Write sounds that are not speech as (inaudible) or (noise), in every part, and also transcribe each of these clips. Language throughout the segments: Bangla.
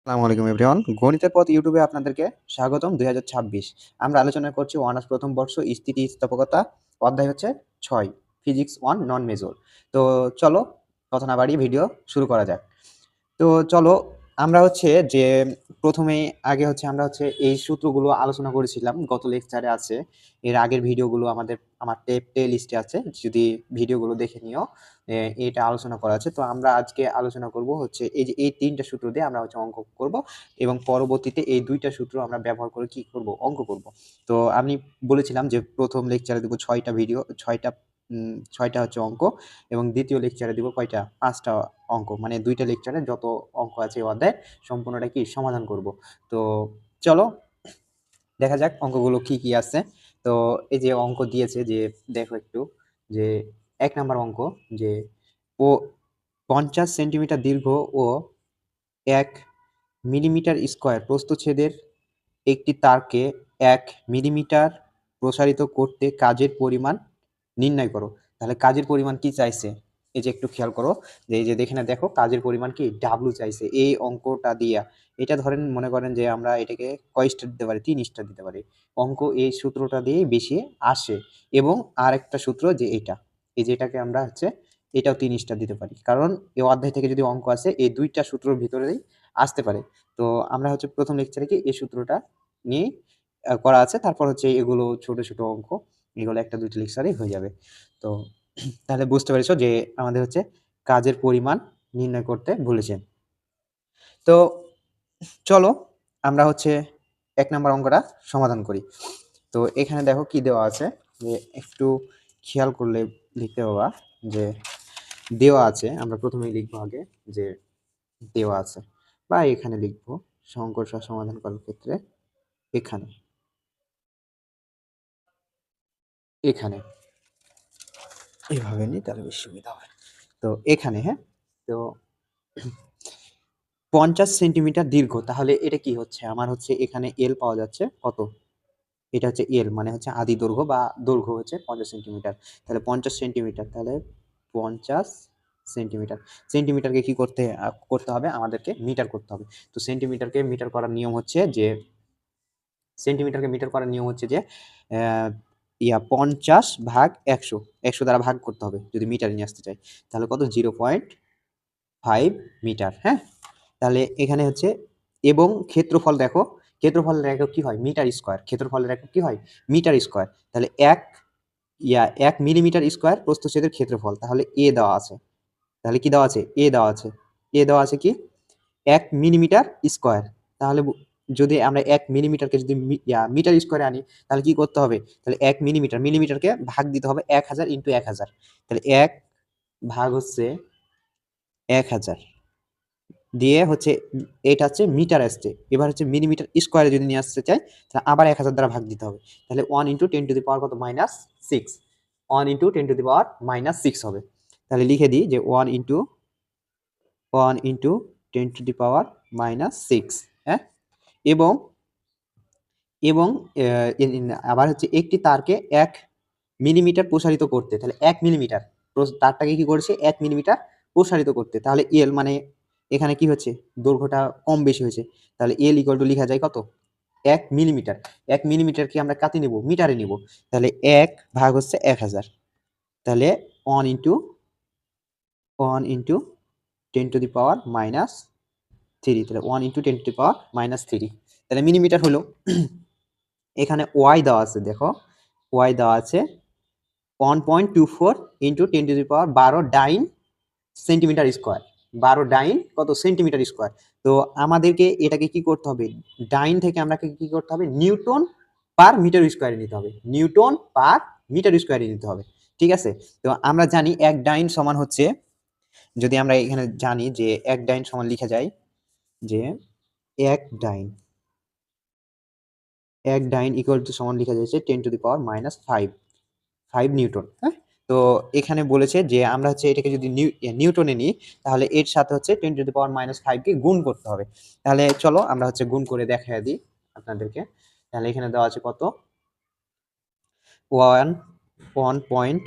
আসসালামু আলাইকুম এভরিওয়ান। গণিতের পথ ইউটিউবে আপনাদেরকে স্বাগতম দুই হাজার ছাব্বিশ। আমরা আলোচনা করছি অনার্স প্রথম বর্ষ, স্থিতি, স্থাপকতা। অধ্যায় হচ্ছে ছয়, ফিজিক্স ওয়ান নন মেজর তো চলো, কথা না বাড়িয়ে ভিডিও শুরু করা যাক। তো চলো আমরা হচ্ছে যে প্রথমে আগে হচ্ছে আমরা হচ্ছে এই সূত্রগুলো আলোচনা করেছিলাম, গত লেকচারে আছে। এর আগের ভিডিওগুলো আমাদের, আমার টেপ প্লে লিস্টে আছে, যদি ভিডিওগুলো দেখে নিও এটা আলোচনা করা আছে। তো আমরা আজকে আলোচনা করব হচ্ছে এই যে, এই তিনটা সূত্র দিয়ে আমরা হচ্ছে অঙ্ক করব এবং পরবর্তীতে এই দুইটা সূত্র আমরা ব্যবহার করে কি করব, অঙ্ক করব। তো আমি বলেছিলাম যে প্রথম লেকচারে দেবো ছয়টা ভিডিও ছয়টা ছয়টা হচ্ছে অঙ্ক এবং দ্বিতীয় লেকচারে দিব কয়টা? পাঁচটা অঙ্ক। মানে দুইটা লেকচারে যত অঙ্ক আছে অধ্যায় সম্পূর্ণটা কি সমাধান করব। তো চলো, দেখা যাক অঙ্কগুলো কি কি আছে। তো এই যে অঙ্ক দিয়েছে যে, দেখো একটু, যে এক নাম্বার অঙ্ক, যে ও পঞ্চাশ সেন্টিমিটার দীর্ঘ ও এক মিলিমিটার স্কোয়ার প্রস্থচ্ছেদের একটি তারকে এক মিলিমিটার প্রসারিত করতে কাজের পরিমাণ নির্ণয় করো। তাহলে কাজের পরিমাণ কি চাইছে? এই যে একটু খেয়াল করো, যে এই যে দেখে না দেখো কাজের পরিমাণ কি? ডাব্লু চাইছে এই অঙ্কটা দিয়া। এটা ধরেন, মনে করেন যে আমরা এটাকে কয় স্টার দিতে পারি? তিন স্টার দিতে পারি। অঙ্ক এই সূত্রটা দিয়েই বেশি আসে। এবং আর একটা সূত্র যে এটা এই যে এটাকে আমরা হচ্ছে এটাও তিন স্টার দিতে পারি। কারণ এই অধ্যায় থেকে যদি অঙ্ক আসে, এই দুইটা সূত্রের ভিতরেই আসতে পারে। তো আমরা হচ্ছে প্রথম লেকচারে কি এই সূত্রটা নিয়ে করা আছে। তারপর হচ্ছে এগুলো ছোট ছোট অঙ্ক। এগুলো একটা দুইটা লেকচারেই হয়ে যাবে। তো তাহলে বুঝতে পেরেছ যে আমাদের হচ্ছে কাজের পরিমাণ নির্ণয় করতে বলেছেন। তো চলো আমরা হচ্ছে এক নম্বর অঙ্কটা সমাধান করি। তো এখানে দেখো কি দেওয়া আছে যে একটু খেয়াল করলে লিখতে পাবা যে দেওয়া আছে, আমরা প্রথমেই লিখব আগে যে দেওয়া আছে। বা এখানে লিখব সংকর্ষ সমাধান করার ক্ষেত্রে এখানে। এখানে। এভাবে নিই তাহলে বেশি সুবিধা হবে তো এখানে হ্যাঁ? তো পঞ্চাশ সেন্টিমিটার দীর্ঘ তাহলে এটা কি হচ্ছে? আমার হচ্ছে এখানে এল পাওয়া যাচ্ছে কত? এটা হচ্ছে এল মানে হচ্ছে আদি দৈর্ঘ্য বা দৈর্ঘ্য হচ্ছে পঞ্চাশ সেন্টিমিটার। তাহলে পঞ্চাশ সেন্টিমিটার তাহলে পঞ্চাশ সেন্টিমিটার। সেন্টিমিটারকে কি করতে করতে হবে? আমাদেরকে মিটার করতে হবে। তো সেন্টিমিটারকে মিটার করার নিয়ম হচ্ছে যে সেন্টিমিটারকে মিটার করার নিয়ম হচ্ছে যে আহ, ইয়া পঞ্চাশ ভাগ একশো। একশো দ্বারা ভাগ করতে হবে, যদি মিটারে নিয়ে আসতে চাই। তাহলে কত? জিরো পয়েন্ট ফাইভ মিটার হ্যাঁ? তাহলে এখানে হচ্ছে, এবং ক্ষেত্রফল দেখো, ক্ষেত্রফলের একক কি হয়? মিটার স্কোয়ার ক্ষেত্রফলের একক কি হয়? মিটার স্কোয়ার তাহলে এক, ইয়া, এক মিলিমিটার স্কোয়ার প্রস্থচ্ছেদের ক্ষেত্রফল। তাহলে এ দেওয়া আছে। তাহলে কি দেওয়া আছে? এ দেওয়া আছে। এ দেওয়া আছে কি? এক মিলিমিটার স্কোয়ার তাহলে যদি আমরা এক মিলিমিটারকে যদি মিটার স্কোয়ারে আনি, তাহলে কি করতে হবে? তাহলে এক মিলিমিটার মিলিমিটারকে ভাগ দিতে হবে এক হাজার ইন্টু এক হাজার। তাহলে এক ভাগ হচ্ছে এক হাজার। দিয়ে হচ্ছে এটা হচ্ছে মিটার আসছে এবার হচ্ছে মিলিমিটার স্কোয়ারে যদি নিয়ে আসতে চাই, তাহলে আবার এক হাজার দ্বারা ভাগ দিতে হবে। তাহলে one into ten to the power কত? Minus six one into ten to the power minus six হবে। তাহলে লিখে দিই যে one into one into ten to the power minus six হ্যাঁ? এবং এবং আবার হচ্ছে একটি তারকে এক মিলিমিটার প্রসারিত করতে। তাহলে এক মিলিমিটার। তারটাকে কি করেছে? এক মিলিমিটার প্রসারিত করতে। তাহলে এল মানে এখানে কি হচ্ছে? দৈর্ঘ্যটা কম বেশি হয়েছে। তাহলে এল ইকুয়াল টু লেখা যায় কত? এক মিলিমিটার। এক মিলিমিটারকে আমরা কাতে নেব? মিটারে নেব। তাহলে এক ভাগ হচ্ছে এক হাজার। তাহলে one into one into ten to the power minus three তাহলে one into ten to power minus three তাহলে মিলিমিটার হলো, এখানে ওয়াই দেওয়া আছে, দেখো ওয়াই দেওয়া আছে one point two four into ten to power বারো ডাইন সেন্টিমিটার স্কোয়ার বারো ডাইন কত? সেন্টিমিটার স্কোয়ার তো আমাদেরকে এটাকে কি করতে হবে? ডাইন থেকে আমরা কি করতে হবে? নিউটন পার মিটার স্কোয়ারে নিতে হবে। নিউটন পার মিটার স্কোয়ারে নিতে হবে। ঠিক আছে? তো আমরা জানি এক ডাইন সমান হচ্ছে, যদি আমরা এখানে জানি যে এক ডাইন সমান লিখা যায় যে এক ডাইন এক ডাইন ইকুয়াল টু সমান লিখা যাচ্ছে ten to the power minus five five newton হ্যাঁ? তো এখানে বলেছে যে আমরা হচ্ছে এটাকে যদি নিউ- নিউটনে নিই, তাহলে এর সাথে হচ্ছে ten to the power minus ফাইভকে গুণ করতে হবে। তাহলে চলো আমরা হচ্ছে গুণ করে দেখা দিই আপনাদেরকে। তাহলে এখানে দেওয়া আছে কত? ওয়ান ওয়ান পয়েন্ট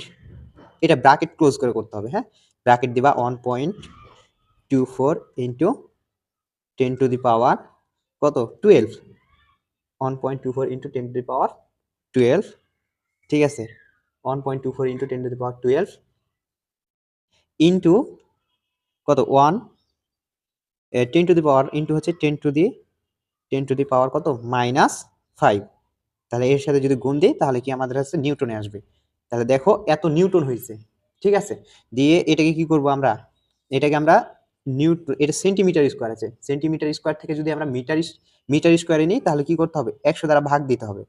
এটা ব্র্যাকেট ক্লোজ করে করতে হবে হ্যাঁ? ব্র্যাকেট দিবা one point two four into ten to the power কত? Twelve one point two four into ten to the power twelve ঠিক আছে? One point two four into ten to the power twelve into কত? One ten to the power into হচ্ছে ten to the ten to the power কত? মাইনাস ফাইভ তাহলে এর সাথে যদি গুণ দিই, তাহলে কি আমাদের কাছে নিউটনে আসবে। তাহলে দেখো এত নিউটন হয়েছে। ঠিক আছে? দিয়ে এটাকে কি করব আমরা? এটাকে আমরা নিউটন এটা সেন্টিমিটার স্কোয়ার আছে। সেন্টিমিটার স্কোয়ার থেকে যদি আমরা মিটার মিটার স্কোয়ারে নিই, তাহলে কি করতে হবে? একশো দ্বারা ভাগ দিতে হবে।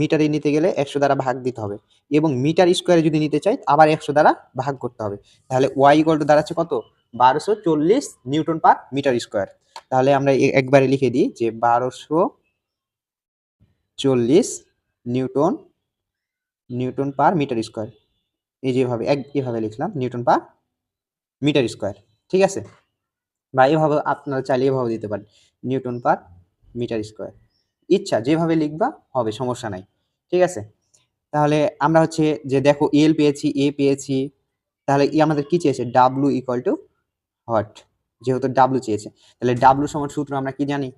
মিটারে নিতে গেলে একশো দ্বারা ভাগ দিতে হবে। এবং মিটার স্কোয়ারে যদি নিতে চাই, আবার একশো দ্বারা ভাগ করতে হবে। তাহলে ওয়াই ইকুয়াল টু দাঁড়াচ্ছে কত? বারোশো চল্লিশ নিউটন পার মিটার স্কোয়ার। তাহলে আমরা একবারে লিখে দিই যে বারোশো চল্লিশ newton newton per metre square. এই যেভাবে এক, এভাবে লিখলাম, নিউটন পার মিটার স্কোয়ার। ঠিক আছে? বা এভাবে আপনারা চাইলে এভাবে দিতে পারেন। Newton per metre square. ইচ্ছা, যেভাবে লিখবা হবে, সমস্যা নাই। ঠিক আছে? তাহলে আমরা হচ্ছে যে দেখো এল পেয়েছি এ পেয়েছি, তাহলে ই আমাদের কি চেয়েছে? ডাব্লু ইকুয়াল টু হট যেহেতু ডাব্লু চেয়েছে। তাহলে ডাব্লু সমান সূত্র আমরা কি জানি?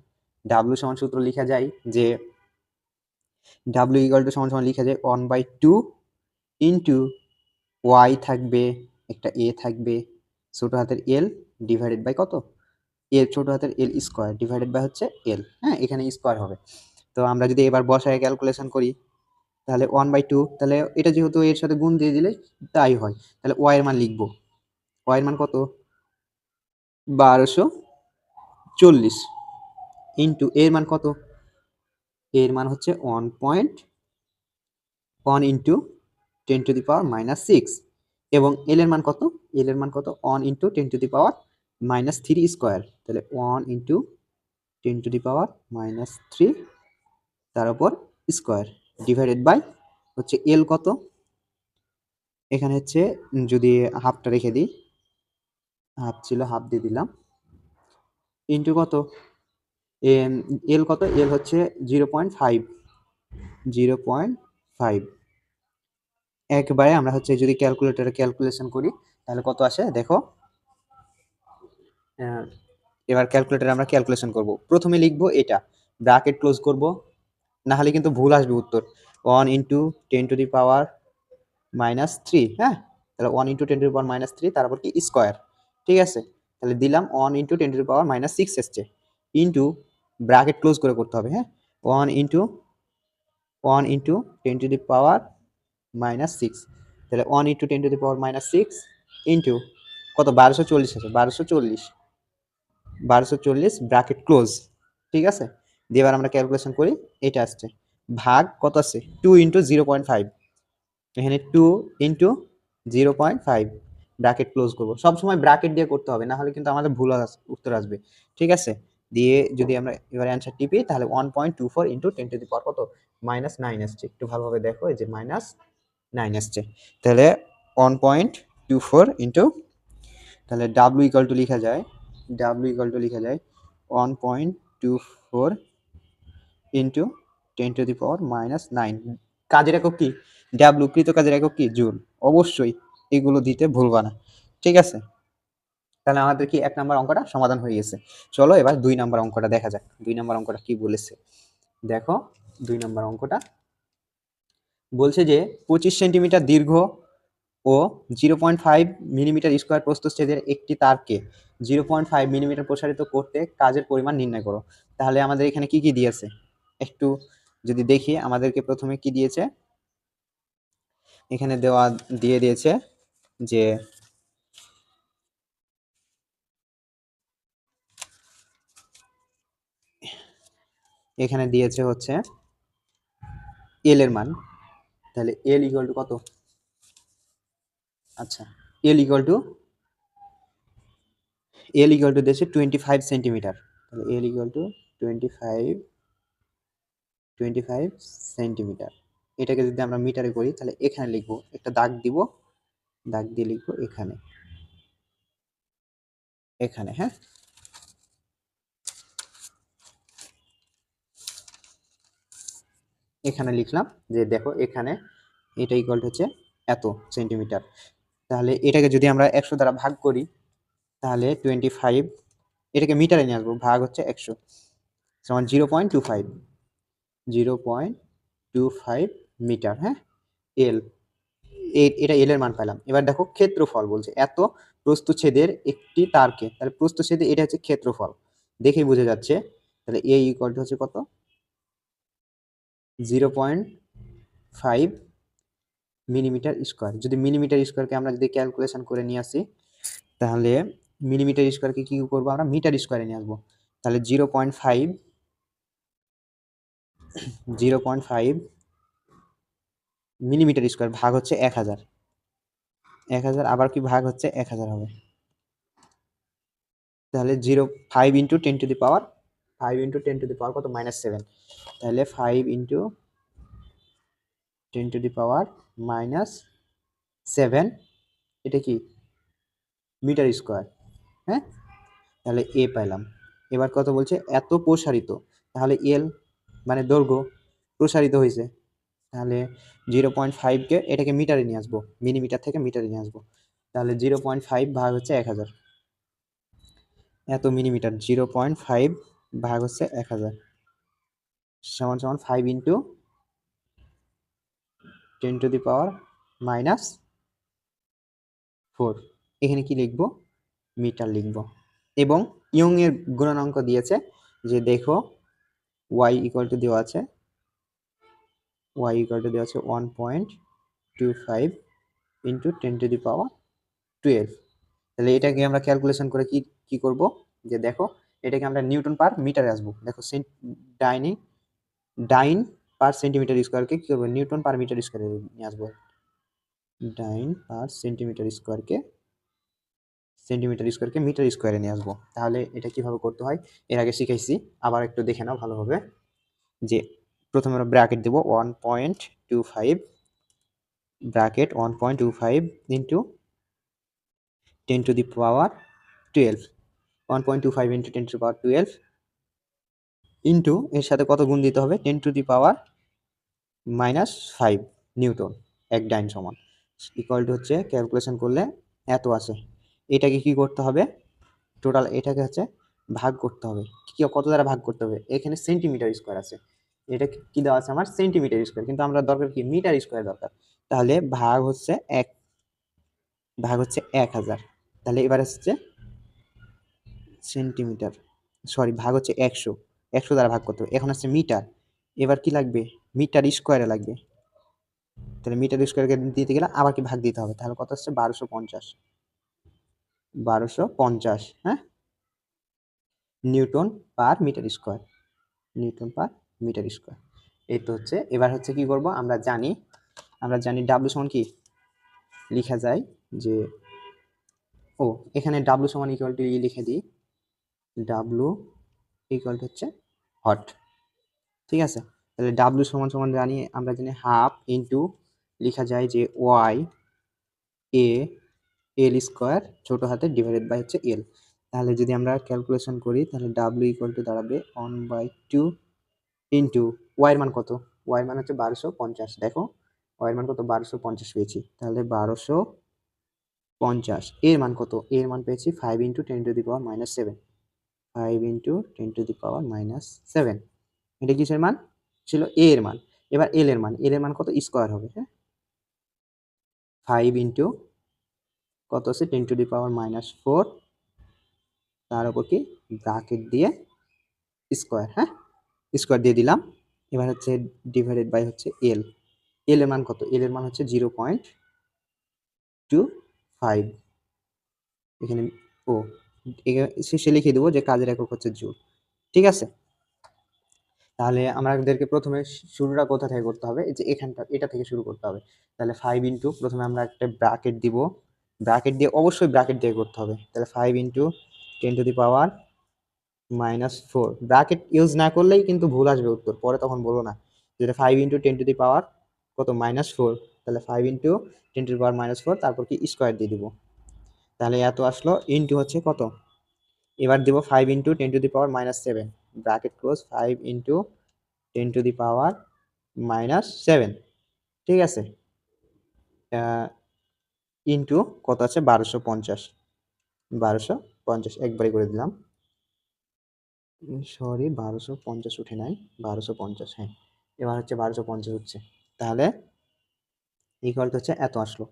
ডাব্লু সমান সূত্র লিখা যায় যে ডাব্লু ইকুয়াল টু সমান সমান লেখা যায় one by two into Y থাকবে, একটা এ থাকবে ছোট হাতের এল ডিভাইডেড বাই কত? এল ছোটো হাতের এল স্কোয়ার ডিভাইডেড বাই হচ্ছে এল হ্যাঁ? এখানে স্কোয়ার হবে। তো আমরা যদি এবার বসায় ক্যালকুলেশন করি, তাহলে ওয়ান বাই টু তাহলে এটা যেহেতু এর সাথে গুণ দিয়ে দিলে তাই হয়। তাহলে ওয়াই এর মান লিখব। ওয়াই এর মান কত? বারোশো চল্লিশ ইন্টু এর মান কত? এর মান হচ্ছে one point one into ten to the power minus six এবং এল এর মান কত? এল এর মান কত? One into ten to the power minus three square তাহলে one into ten to the power minus three তার উপর স্কোয়ার ডিভাইডেড বাই হচ্ছে এল কত? এখানে হচ্ছে যদি হাফটা রেখে দিই হাফ ছিল হাফ দিয়ে দিলাম। ইন্টু কত? এল কত? এল হচ্ছে zero point five zero point five একবারে আমরা হচ্ছে যদি ক্যালকুলেটারে ক্যালকুলেশন করি, তাহলে কত আসে? দেখো এবার ক্যালকুলেটারে আমরা ক্যালকুলেশন করব। প্রথমে লিখব এটা ব্র্যাকেট ক্লোজ করব, না হলে কিন্তু ভুল আসবে উত্তর। One into ten to the power minus three হ্যাঁ? তাহলে one into ten to the power minus three তারপর কি? স্কোয়ার ঠিক আছে? তাহলে দিলাম one into ten to the power minus six এসছে। ইন্টু ব্র্যাকেট ক্লোজ করে করতে হবে হ্যাঁ? One into one into ten to the power minus six তাহলে one into ten to the power minus six into কত? বারোশো চল্লিশ আছে। বারোশো চল্লিশ। বারোশো চল্লিশ ব্র্যাকেট ক্লোজ ঠিক আছে? দিয়ে এবার আমরা ক্যালকুলেশন করি। এটা আসছে। ভাগ কত আছে? Two into zero point five এখানে two into zero point five bracket close করব। সবসময় ব্র্যাকেট দিয়ে করতে হবে, না হলে কিন্তু আমাদের ভুল উত্তর আসবে। ঠিক আছে? দিয়ে যদি আমরা এবার অ্যান্সার টিপি, তাহলে one point two four into ten to the power কত? মাইনাস নাইন আসছে। একটু ভালোভাবে দেখো, এই যে মাইনাস নাইন আসছে। তাহলে one point two four into তাহলে ডাব্লু ইকাল টু লেখা যায় ডাব্লু ইকাল টু লেখা যায় one point two four into ten to the power minus nine কাজের একক কি? ডাব্লু কৃত কাজের একক কি? জুল অবশ্যই এগুলো দিতে ভুলবা না। ঠিক আছে? তাহলে আমাদের কি এক নম্বর অঙ্কটা সমাধান হয়ে গেছে। চলো এবার দুই নম্বর অঙ্কটা দেখা যাক। দুই নম্বর অঙ্কটা কি বলেছে? দেখো, দুই নম্বর অঙ্কটা বলছে যে পঁচিশ সেন্টিমিটার দীর্ঘ ও zero point five millimetre square প্রস্থচ্ছেদের একটি তারকে জিরো পয়েন্ট ফাইভ মিলিমিটার প্রসারিত করতে কাজের পরিমাণ নির্ণয় করো। তাহলে আমাদের এখানে কি কি দিয়েছে? একটু যদি দেখি, আমাদেরকে প্রথমে কি দিয়েছে? এখানে দেওয়া, দিয়ে দিয়েছে যে এখানে দিয়েছে হচ্ছে এল এর মান। তাহলে এল ইকুয়াল টু কত? আচ্ছা L equal to L equal to দিয়েছে টোয়েন্টি ফাইভ সেন্টিমিটার তাহলে L equal to twenty five twenty five centimetre এটাকে যদি আমরা মিটারে করি, তাহলে এখানে লিখব, একটা দাগ দিব, দাগ দিয়ে লিখব এখানে। এখানে হ্যাঁ? এখানে লিখলাম যে দেখো এখানে এটা ইকুয়াল হচ্ছে এত সেন্টিমিটার তাহলে এটাকে যদি আমরা একশো দ্বারা ভাগ করি, তাহলে টোয়েন্টি ফাইভ এটাকে মিটারে নিয়ে আসব, ভাগ হচ্ছে একশো। সমান zero point two five zero point two five metre হ্যাঁ? এল এটা এলের মান পেলাম এবার দেখো ক্ষেত্রফল বলছে, এত প্রস্তুচ্ছেদের একটি তারকে, তাহলে প্রস্তুচ্ছেদে এটা হচ্ছে ক্ষেত্রফল। দেখেই বোঝা যাচ্ছে, তাহলে এ ইকুয়াল হচ্ছে কত? Zero point five millimetre square. যদি মিলিমিটার স্কোয়ারকে আমরা যদি ক্যালকুলেশন করে নিয়ে আসি, তাহলে মিলিমিটার স্কোয়ারকে কি করব আমরা? মিটার স্কোয়ারে নিয়ে আসব। তাহলে zero point five, zero point five millimetre square ভাগ হচ্ছে এক হাজার। এক হাজার আবার কি ভাগ হচ্ছে? এক হাজার হবে। তাহলে zero five into ten to the power five into ten to the power কত? মাইনাস সেভেন তাহলে five into ten to the power minus seven এটা কি? মিটার স্কোয়ার হ্যাঁ? তাহলে এ পাইলাম। এবার কত বলছে? এত প্রসারিত। তাহলে এল মানে দৈর্ঘ্য প্রসারিত হয়েছে। তাহলে জিরো পয়েন্ট ফাইভকে এটাকে মিটারে নিয়ে আসব। মিলিমিটার থেকে মিটারে নিয়ে আসব। তাহলে জিরো পয়েন্ট ফাইভ ভাগ হচ্ছে এক হাজার। এত মিলিমিটার জিরো পয়েন্ট ফাইভ ভাগ হচ্ছে এক হাজার। সমান সমান five into ten to the power minus four এখানে কি লিখব? মিটার লিখব। এবং ইয়ং এর গুণাঙ্ক দিয়েছে যে দেখো ওয়াই ইকুয়াল টু দেওয়া আছে ওয়াই ইকুয়াল টু দেওয়া আছে one point two five into ten to the power twelve তাহলে এটাকে আমরা ক্যালকুলেশন করে কি কি করব? যে দেখো এটাকে আমরা নিউটন পার মিটারে আসব। দেখো ডাইনি, ডাইন পার সেন্টিমিটার স্কোয়ারকে কী করব? নিউটন পার মিটার স্কোয়ারে নিয়ে আসব। ডাইন পার সেন্টিমিটার স্কোয়ারকে সেন্টিমিটার স্কোয়ারকে মিটার স্কোয়ারে নিয়ে আসব। তাহলে এটা কীভাবে করতে হয়? এর আগে শিখাইছি, আবার একটু দেখে নাও ভালোভাবে। যে প্রথমে আমরা ব্র্যাকেট দেবো one point two five bracket one point two five into ten to the power twelve one point two five into ten to power twelve into এর সাথে কত গুণ দিতে হবে? Ten to the power minus five newton এক ডাইন সমান। ইকুয়াল টু হচ্ছে ক্যালকুলেশন করলে এত আছে। এটাকে কি করতে হবে? টোটাল এটাকে হচ্ছে ভাগ করতে হবে। কী কত দ্বারা ভাগ করতে হবে? এখানে সেন্টিমিটার স্কোয়ার আছে। এটা কি দেওয়া আছে আমার? সেন্টিমিটার স্কোয়ার কিন্তু আমরা দরকার কি? মিটার স্কোয়ার দরকার। তাহলে ভাগ হচ্ছে এক, ভাগ হচ্ছে এক হাজার। তাহলে এবার হচ্ছে সেন্টিমিটার সরি ভাগ হচ্ছে একশো একশো দ্বারা ভাগ করতে হবে। এখন হচ্ছে মিটার, এবার কি লাগবে? মিটার স্কোয়ারে লাগবে। তাহলে মিটার স্কোয়ারকে দিতে গেলে আবার কি ভাগ দিতে হবে? তাহলে কত হচ্ছে বারোশো পঞ্চাশ। বারোশো পঞ্চাশ হ্যাঁ? Newton per metre square newton per metre square এই তো হচ্ছে, এবার হচ্ছে কি করব? আমরা জানি আমরা জানি ডাব্লু সমান কি? লেখা যায় যে, ও, এখানে ডাব্লু সমান ইকুয়াল টু ই লিখে দিই। ডাব্লু ইকুয়াল টু হচ্ছে হট ঠিক আছে? তাহলে ডাব্লু সমান সমান জানি, আমরা জানি হাফ ইন্টু লেখা যায় যে ওয়াই এ এল স্কোয়ার ছোটো হাতে ডিভাইডেড বাই হচ্ছে এল তাহলে যদি আমরা ক্যালকুলেশন করি, তাহলে ডাব্লু ইকুয়াল টু দাঁড়াবে ওয়ান বাই টু ইন্টু ওয়াইয়ের মান কত? ওয়াইয়ের মান হচ্ছে বারোশো পঞ্চাশ। দেখো ওয়াইয়ের মান কত? বারোশো পঞ্চাশ পেয়েছি। তাহলে বারোশো পঞ্চাশ। এর মান কত? এর মান পেয়েছি five into ten to the power minus seven five into ten to the power minus seven এটা কিসের মান? ছিল এ এর মান। এবার এল এর মান। এল এর মান কত? স্কোয়ার হবে হ্যাঁ? ফাইভ ইন্টু কত আছে? Ten to the power minus four তার উপর কি? ব্রাকেট দিয়ে স্কোয়ার হ্যাঁ? স্কোয়ার দিয়ে দিলাম। এবার হচ্ছে ডিভাইডেড বাই হচ্ছে এল এল এর মান কত? এল এর মান হচ্ছে জিরো পয়েন্ট টু ফাইভ এখানে ও শেষে লিখে দেবো যে কাজের একক হচ্ছে জুল। ঠিক আছে? তাহলে আমাদেরকে প্রথমে শুরুটা কোথা থেকে করতে হবে? যে এখানটা, এটা থেকে শুরু করতে হবে। তাহলে ফাইভ ইন্টু প্রথমে আমরা একটা ব্রাকেট দিব। ব্রাকেট দিয়ে অবশ্যই ব্রাকেট দিয়ে করতে হবে। তাহলে five into ten to the power minus four bracket use না করলেই কিন্তু ভুল আসবে উত্তর, পরে তখন বলো না। যেটা five into ten to the power কত? মাইনাস ফোর তাহলে five into ten to the power minus four তারপর কি? স্কোয়ার দিয়ে দিব। তাহলে এত আসলো ইন্টু হচ্ছে কত? এবার দিব five into ten to the power minus seven bracket close five into ten to the power minus seven ঠিক আছে? ইন্টু কত আছে? বারোশো পঞ্চাশ। বারোশো পঞ্চাশ একবারই করে দিলাম। সরি, বারোশো পঞ্চাশ উঠে নাই। বারোশো পঞ্চাশ হ্যাঁ। এবার হচ্ছে বারোশো পঞ্চাশ হচ্ছে তাহলে ইকুয়াল হচ্ছে এত আসলো।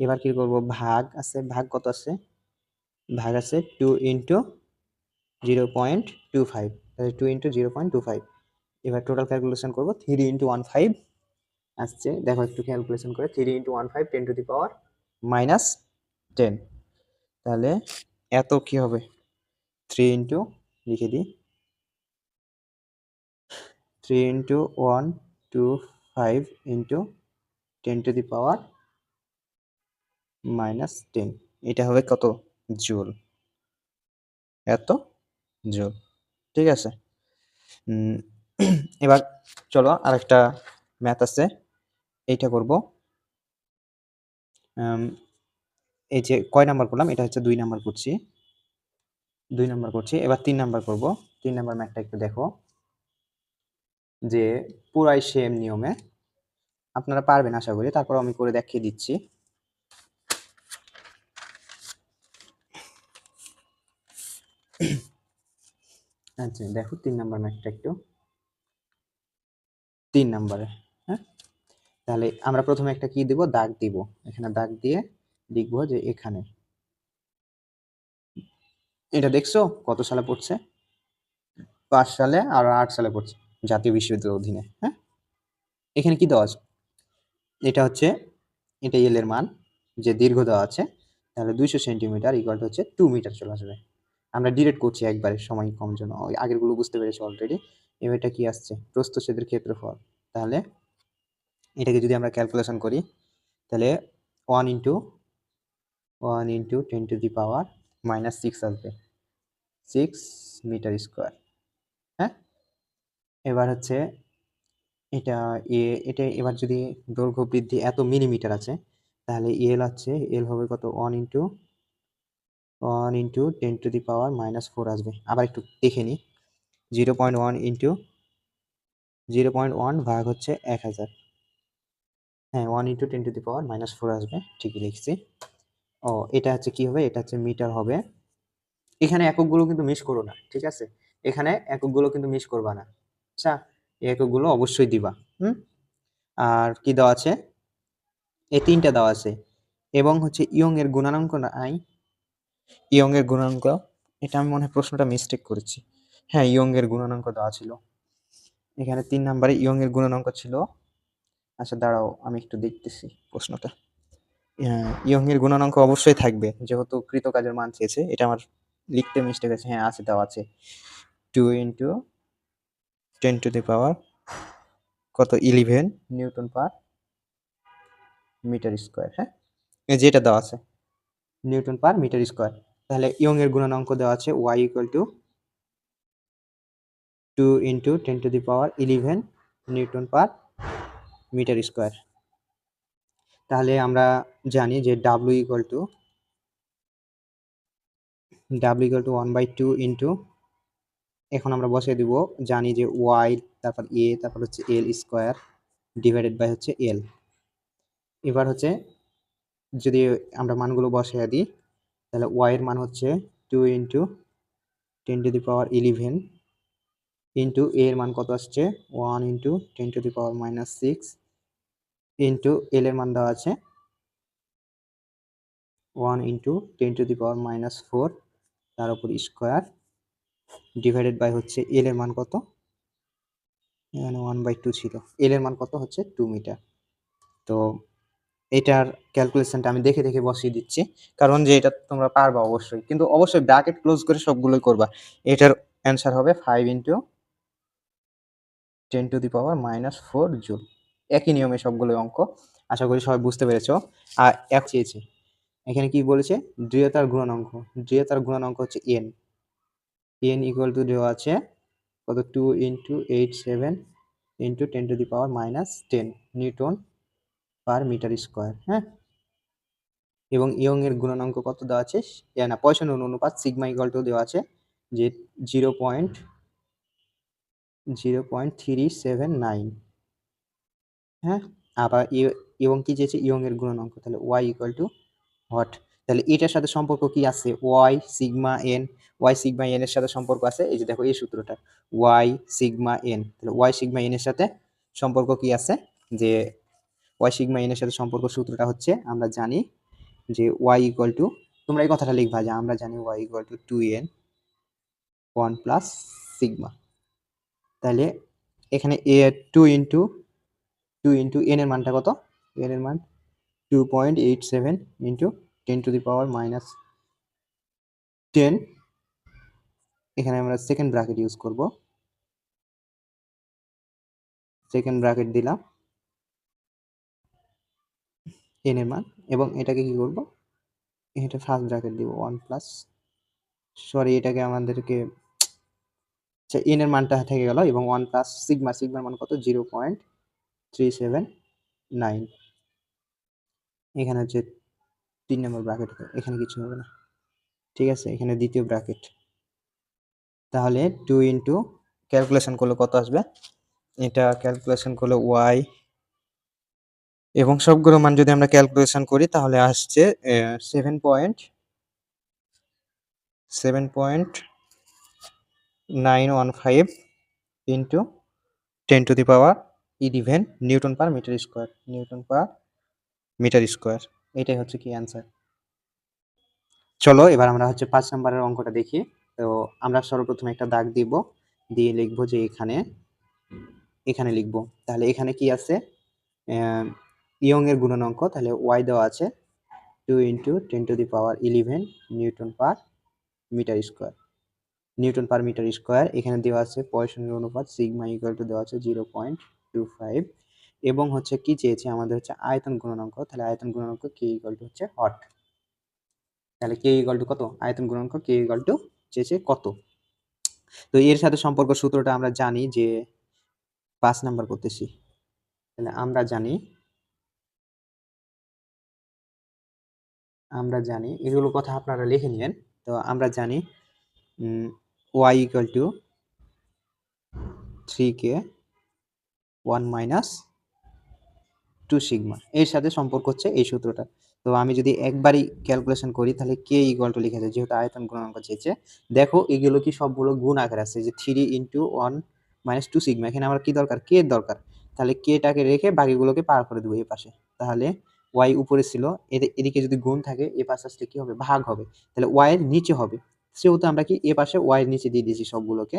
এবার কি করব? ভাগ আছে, ভাগ কত আছে? ভাগ আছে two into zero point two five তাহলে two into zero point two five এবার টোটাল ক্যালকুলেশন করব থ্রি ইন্টু ওয়ান ফাইভ আসছে। দেখো একটু ক্যালকুলেশন করে three into one five ten to the power minus ten তাহলে এত কি হবে? থ্রি ইন্টু লিখে দিই। Three into one two five into ten to the power minus ten. এটা হবে কত? জুল। এত? জুল। ঠিক আছে? (clears throat) এবার চলো আরেকটা ম্যাথ আছে। এইটা করব। এই যে কয় নাম্বার করলাম? এটা হচ্ছে দুই নাম্বার করছি। দুই নাম্বার করছি। এবার তিন নাম্বার করব। তিন নাম্বার ম্যাথটা একটু দেখো। যে পুরাই সেম নিয়মে। আপনারা পারবেন আশা করি। তারপর আমি করে দেখিয়ে দিচ্ছি। আচ্ছা দেখো তিন নাম্বার ম্যাথটা একটু। তিন নাম্বারে হ্যাঁ? তাহলে আমরা প্রথমে একটা কি দিব? দাগ দিব। এখানে দাগ দিয়ে লিখব যে এখানে। এটা দেখছ? কত সালে পড়ছে? পাঁচ সালে আর আট সালে পড়ছে জাতীয় বিশ্ববিদ্যালয়ের অধীনে হ্যাঁ? এখানে কি দেওয়া আছে? এটা হচ্ছে, এটা এল এর মান, যে দীর্ঘ দেওয়া আছে, তাহলে দুইশো সেন্টিমিটার ইকুয়াল হচ্ছে টু মিটার চলে আসবে। আমরা ডিরেক্ট করছি একবারে, সময় কম জন্য ওই আগেরগুলো বুঝতে পেরেছি অলরেডি এটা কি আসছে? প্রস্থচ্ছেদের ক্ষেত্রফল। তাহলে এটাকে যদি আমরা ক্যালকুলেশন করি, তাহলে one into one into ten to the power minus six আসবে। সিক্স মিটার স্কোয়ার হ্যাঁ? এবার হচ্ছে এটা এ এটা এবার যদি দৈর্ঘ্য বৃদ্ধি এত মিলিমিটার আছে, তাহলে এল আছে এল হবে কত? One into one into ten to the power minus four আসবে। আবার একটু দেখে নিই। Zero point one into zero point one ভাগ হচ্ছে এক হাজার। হ্যাঁ one into ten to the power minus four আসবে। ঠিকই লিখছি। ও, এটা হচ্ছে কি হবে? এটা হচ্ছে মিটার হবে। এখানে এককগুলো কিন্তু মিস করো না, ঠিক আছে? এখানে এককগুলো কিন্তু মিস করবা না। আচ্ছা এই এককগুলো অবশ্যই দিবা। হুম? আর কি দেওয়া আছে? এই তিনটা দেওয়া আছে। এবং হচ্ছে ইয়ং এর গুণাঙ্ক নাই। ইয়ং এর গুণাঙ্ক, এটা আমি মনে হয় প্রশ্নটা মিস্টেক করেছি। হ্যাঁ ইয়ং এর গুণাঙ্ক দেওয়া ছিল। এখানে তিন নাম্বারে ইয়ং এর গুণাঙ্ক ছিল। আচ্ছা দাঁড়াও, আমি একটু দেখতেছি প্রশ্নটা। ইয়ং এর গুণাঙ্ক অবশ্যই থাকবে, যেহেতু কৃতকাজের মান চেয়েছে, এটা আমার লিখতে মিস্টেক আছে। হ্যাঁ আছে, দেওয়া আছে। Two into ten to the power কত? Eleven newton per metre square হ্যাঁ? যেটা দেওয়া আছে। Newton per metre square. তাহলে ইয়ং এর গুণাঙ্ক দেওয়া আছে Y equal to two into ten to the power eleven newton per metre square. তাহলে আমরা জানি যে W equal to W equal to one by two into এখন আমরা বসিয়ে দিব, জানি যে ওয়াই তারপর এ তারপর হচ্ছে এল স্কোয়ার ডিভাইডেড বাই হচ্ছে এল এবার হচ্ছে যদি আমরা মানগুলো বসিয়ে দিই, তাহলে ওয়াইয়ের মান হচ্ছে two into ten to the power eleven into এর মান কত আসছে? One into ten to the power minus six into L এর মান দেওয়া আছে one into ten to the power minus four তার উপর স্কোয়ার ডিভাইডেড বাই হচ্ছে এল এর মান কত? এখানে ওয়ান বাই টু ছিল। এল এর মান কত হচ্ছে? টু মিটার তো এটার ক্যালকুলেশনটা আমি দেখে দেখে বসিয়ে দিচ্ছি। কারণ যে এটা তোমরা পারবা অবশ্যই। কিন্তু অবশ্যই ব্র্যাকেট ক্লোজ করে সবগুলোই করবা। এটার অ্যান্সার হবে five into ten to the power minus four joule একই নিয়মে সবগুলো অঙ্ক। আশা করি সবাই বুঝতে পেরেছ। আর এক চেয়েছে। এখানে কি বলেছে? দৃঢ়তার গুণাঙ্ক। দৃঢ়তার গুণাঙ্ক হচ্ছে এন এন ইকুয়াল টু দেওয়া আছে কত? Two into eight seven into ten to the power minus ten newton per metre square হ্যাঁ? এবং ইয়ং এর গুণাঙ্ক কত দেওয়া আছে? না, পয়সা অনুপাত সিগমা ইকুয়াল টু দেওয়া আছে যে zero point zero point three seven nine হ্যাঁ? আবার এবং কি চেয়েছে? ইয়ং এর গুণাঙ্ক তাহলে ওয়াই ইকুয়াল টু হোয়াট তাহলে এটার সাথে সম্পর্ক কি আছে? Y sigma N Y sigma N এর সাথে সম্পর্ক আছে? এই যে দেখো, এই সূত্রটা। ওয়াই সিগমা এন তাহলে ওয়াই সিগমা এন এর সাথে সম্পর্ক কি আছে? যে ওয়াই সিগমা এন এর সাথে সম্পর্ক সূত্রটা হচ্ছে, আমরা জানি যে ওয়াই ইকুয়াল টু তোমরা এই কথাটা লিখবা যে আমরা জানি Y equal to two N one plus sigma তাহলে এখানে এ two into two into N এর মানটা কত? এন এর মান two point eight seven into ten to the power minus ten এখানে আমরা সেকেন্ড ব্র্যাকেট ইউজ করব। সেকেন্ড ব্র্যাকেট দিলাম। এন এর মান, এবং এটাকে কি করব? এটা ফার্স্ট ব্র্যাকেট দিব ওয়ান প্লাস সরি এটাকে আমাদেরকে আচ্ছা এন এর মানটা থেকে গেল, এবং ওয়ান প্লাস সিগমা সিগমার মান কত? Zero point three seven nine এখানে হচ্ছে তিন নম্বর ব্র্যাকেট এখানে কিছু হবে না। ঠিক আছে, এখানে দ্বিতীয় ব্র্যাকেট তাহলে টু ইন্টু ক্যালকুলেশন করলে কত আসবে? এটা ক্যালকুলেশন করলে ওয়াই এবং সবগুলো মান যদি আমরা ক্যালকুলেশন করি, তাহলে আসছে seven point seven point nine one five into ten to the power eleven newton per metre square newton per metre square এটাই হচ্ছে কি অ্যান্সার চলো, এবার আমরা হচ্ছে পাঁচ নম্বরের অঙ্কটা দেখি। তো আমরা সর্বপ্রথমে একটা দাগ দিব, দিয়ে লিখব যে এখানে এখানে লিখব। তাহলে এখানে কি আছে? ইয়ং এর গুণনাঙ্ক তাহলে ওয়াই দেওয়া আছে two into ten to the power eleven newton per metre square newton per metre square এখানে দেওয়া আছে পয়সনের অনুপাত সিগমা ইকুয়াল টু দেওয়া আছে জিরো পয়েন্ট টু ফাইভ এবং হচ্ছে কি চেয়েছে আমাদের হচ্ছে আয়তন গুণনাঙ্ক তাহলে আয়তন গুণনাঙ্ক কে ইকুয়াল টু হচ্ছে হট তাহলে কে ইকুয়াল টু কত? আয়তন গুণাঙ্ক কে ইকুয়াল টু চেয়েছে কত? তো এর সাথে সম্পর্ক সূত্রটা আমরা জানি যে পাঁচ নাম্বার করতেছি। তাহলে আমরা জানি আমরা জানি, এগুলো কথা আপনারা লিখে নিবেন তো আমরা জানি Y equal to three K one minus two sigma এর সাথে সম্পর্ক হচ্ছে এই সূত্রটা। তো আমি যদি একবারই ক্যালকুলেশন করি, তাহলে কে ইকুয়াল টু লিখে যায় যেহেতু আয়তন গুণাঙ্ক চেয়েছে। দেখো, এগুলো কি সবগুলো গুণ আকার আছে, যে three into one minus two sigma এখানে আমার কি দরকার? কে দরকার। তাহলে কেটাকে রেখে বাকিগুলোকে পার করে দেবো এই পাশে। তাহলে ওয়াই উপরে ছিল এদিকে যদি গুণ থাকে, এ পাশে আসলে কি হবে? ভাগ হবে। তাহলে ওয়াই এর নিচে হবে। সেহেতু আমরা কি এ পাশে ওয়াই এর নিচে দিয়ে দিয়েছি সবগুলোকে।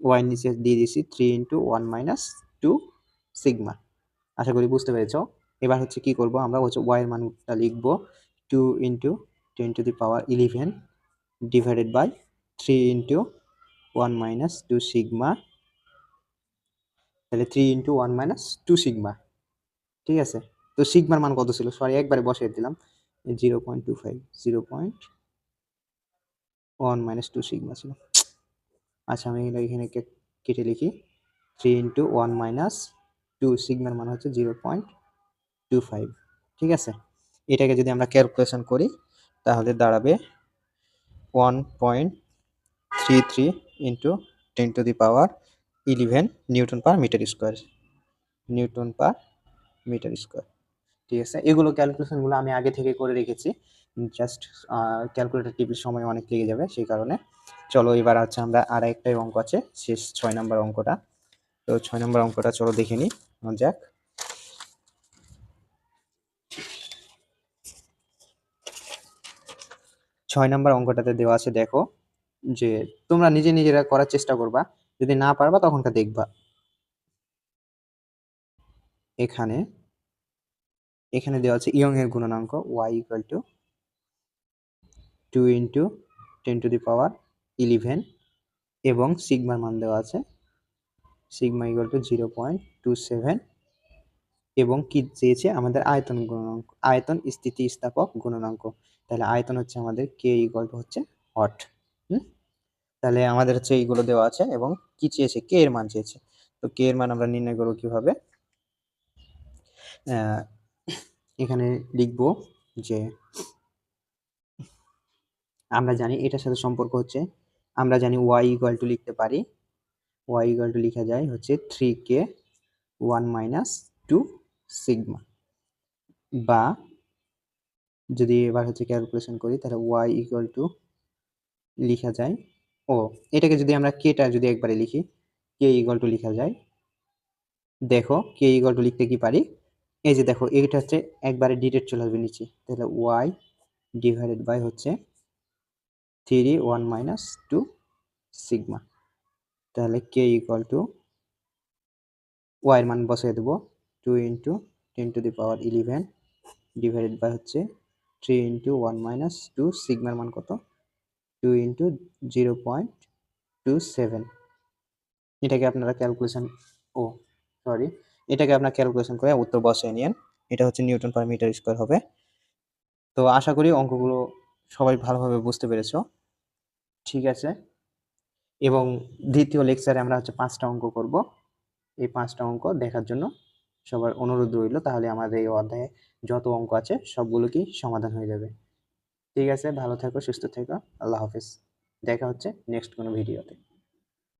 ওয়াই এর নিচে দিয়ে দিয়েছি three into one minus two sigma আশা করি বুঝতে পেরেছ। এবার হচ্ছে কি করব আমরা? হচ্ছে ওয়াই এর মানটা লিখব two into ten to the power eleven divided by three into one minus two sigma তাহলে three into one minus two sigma ঠিক আছে? তো সিগমার মান কত ছিল? সরি একবারে বসিয়ে দিলাম। Zero point two five zero point one minus two sigma ছিল। আচ্ছা আমি এখানে কেটে লিখি। Three into one minus two সিগমার মান হচ্ছে জিরো পয়েন্ট টু ফাইভ ঠিক আছে? এটাকে যদি আমরা ক্যালকুলেশন করি, তাহলে দাঁড়াবে one point three three into ten to the power eleven newton per metre square newton per metre square ঠিক আছে। এগুলো ক্যালকুলেশনগুলো আমি আগে থেকে করে রেখেছি। জাস্ট ক্যালকুলেটার টিপির সময় অনেক লেগে যাবে সেই কারণে। চলো এবার হচ্ছে আমরা আর একটাই অঙ্ক আছে। শেষ ছয় নম্বর অঙ্কটা। তো ছয় নম্বর অঙ্কটা চলো দেখে নিই। যাক। ছয় নম্বর অঙ্কটাতে দেওয়া আছে, দেখো, যে তোমরা নিজে নিজেরা করার চেষ্টা করবা। যদি না পারবা তখনটা দেখবা। এখানে এখানে দেওয়া আছে ইয়ং এর গুণনাঙ্ক Y equal to two into ten to the power eleven এবং সিগমার মান দেওয়া আছে sigma equal to zero point two seven এবং কি চেয়েছে আমাদের আয়তন গুণাঙ্ক আয়তন স্থিতিস্থাপক গুণনাঙ্ক। তাহলে আয়তন হচ্ছে আমাদের কে ইকুয়াল টু হচ্ছে হট হুম? তাহলে আমাদের হচ্ছে এইগুলো দেওয়া আছে এবং কি চেয়েছে? কে এর মান চেয়েছে। তো কে এর মান আমরা নির্ণয় করব কীভাবে? এখানে লিখব যে আমরা জানি এটার সাথে সম্পর্ক হচ্ছে, আমরা জানি ওয়াই ইকুয়াল টু লিখতে পারি ওয়াই ইকুয়াল টু লেখা যায় হচ্ছে three K one minus two sigma বা যদি এবার হচ্ছে ক্যালকুলেশন করি, তাহলে ওয়াই ইকুয়াল টু লিখা যায়, ও, এটাকে যদি আমরা কেটা যদি একবারে লিখি কে ইকুয়াল টু লিখা যায়, দেখো কে ইকুয়াল টু লিখতে কি পারি? এই যে দেখো, এইটা হচ্ছে একবারে ডিটেট চলে আসবে নিচে। তাহলে ওয়াই ডিভাইডেড বাই হচ্ছে three one minus two sigma তাহলে কে ইকুয়াল টু ওয়াইয়ের মান বসিয়ে দেবো। Two into ten to the power eleven divided by হচ্ছে three into one minus two সিগমার মান কত? Two into zero point two seven এটাকে আপনারা ক্যালকুলেশন ও সরি এটাকে আপনার ক্যালকুলেশন করে উত্তর বসিয়ে নিন এটা হচ্ছে নিউটন পার মিটার স্কোয়ার হবে। তো আশা করি অঙ্কগুলো সবাই ভালোভাবে বুঝতে পেরেছ। ঠিক আছে। এবং দ্বিতীয় লেকচারে আমরা হচ্ছে পাঁচটা অঙ্ক করব। এই পাঁচটা অঙ্ক দেখার জন্য সবার অনুরোধ রইল। তাহলে আমাদের এই অধ্যায়ে যত অঙ্ক আছে সবগুলো কি সমাধান হয়ে যাবে। ঠিক আছে, ভালো থেকো, সুস্থ থেকো। আল্লাহ হাফিজ। দেখা হচ্ছে নেক্সট কোনো ভিডিওতে